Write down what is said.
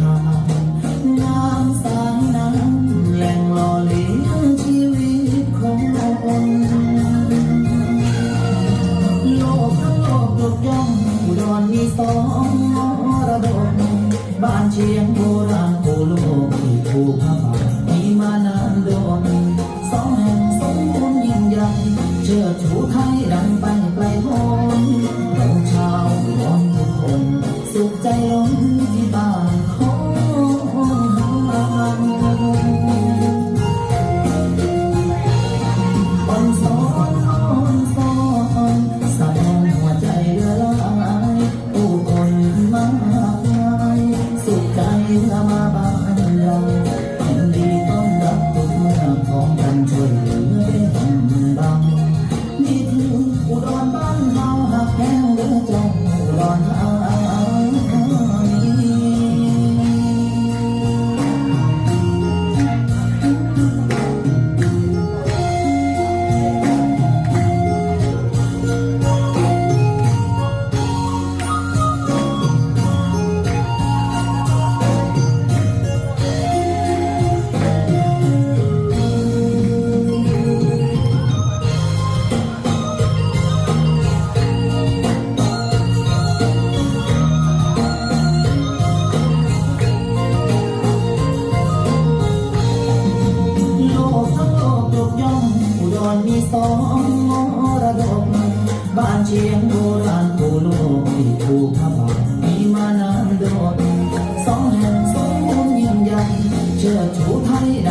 ทำน้ำสางนั้นแหล่งหล่อเลี้ยงชีวิตของคนโลกทั้งโลกยกย่องอุดรมีสองมรดกบ้านเชียงโบราณกูโลกมีภูพระบาทมีมานานโดนสองแห่งสมบูรณ์ยิ่งใหญ่เชื่อชู pinamabahan lang. xóm ngõ ra đồng ban chiêng cô lan cô lô thì cô pha bỏ đi mà nam đồn sóng hèn sóng muốn nhìn dần chờ chú thấy